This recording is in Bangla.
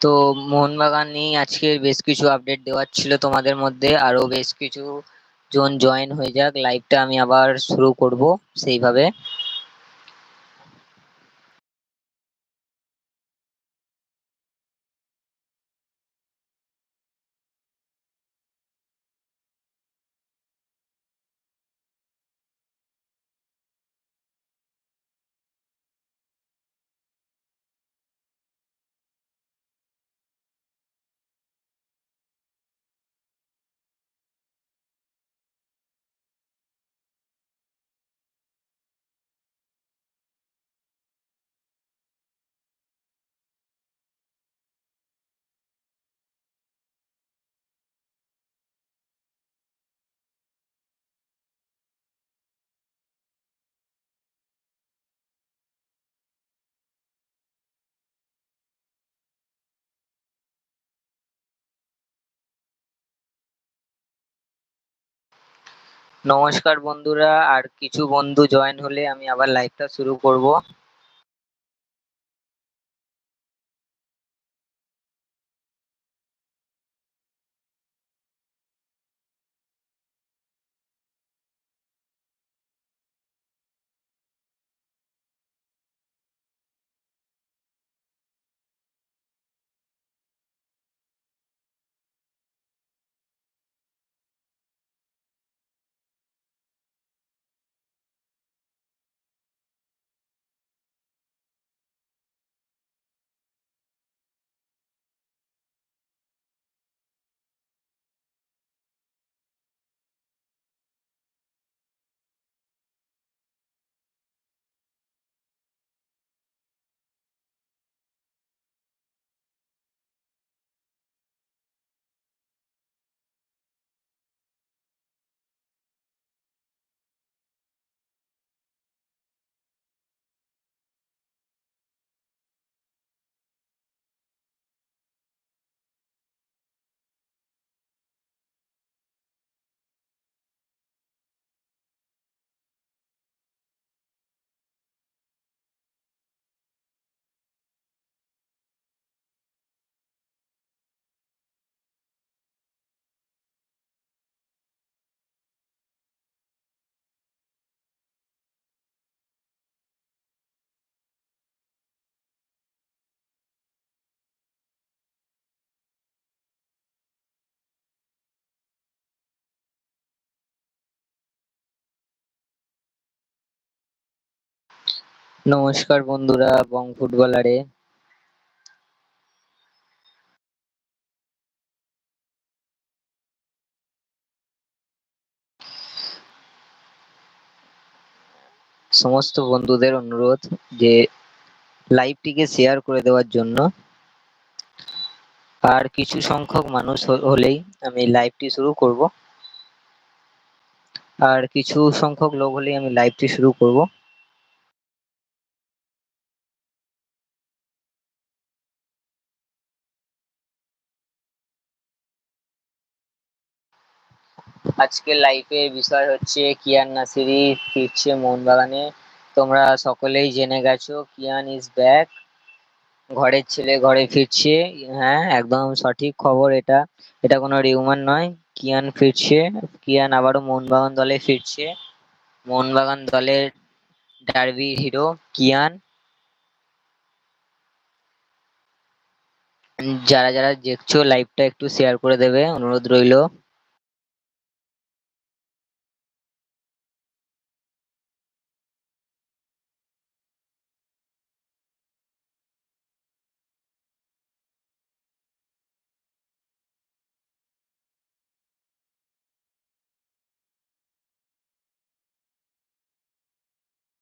তো মোহনবাগান নিয়ে আজকে বেশ কিছু আপডেট দেওয়ার ছিল তোমাদের মধ্যে আরও বেশ কিছু জন জয়েন হয়ে যাক লাইভটা আমি আবার শুরু করব সেইভাবে। নমস্কার বন্ধুরা আর কিছু বন্ধু জয়েন হলে আমি আবার লাইভটা শুরু করব। নমস্কার বন্ধুরা, বং ফুটবলারে। সমস্ত বন্ধুদের অনুরোধ যে লাইভটিকে শেয়ার করে দেওয়ার জন্য। আর কিছু সংখ্যক মানুষ হলেই আমি লাইভটি শুরু করব। আর কিছু সংখ্যক লোক হলেই আমি লাইভটি শুরু করব। আজকের লাইভের বিষয় হচ্ছে কিয়ান নাসিরি ফিরছে মোহনবাগানে। তোমরা সকলেই জেনে গেছো, কিয়ান ইজ ব্যাক ঘরের ছেলে ঘরে ফিরছে। হ্যাঁ একদম সঠিক খবর এটা। এটা কোনো রিউমার নয়, কিয়ান ফিরছে। কিয়ান আবারও মোহনবাগান দলে ফিরছে। মোহনবাগান দলের ডার্বির হিরো কিয়ান। যারা যারা দেখছ লাইভটা একটু শেয়ার করে দেবে, অনুরোধ রইল।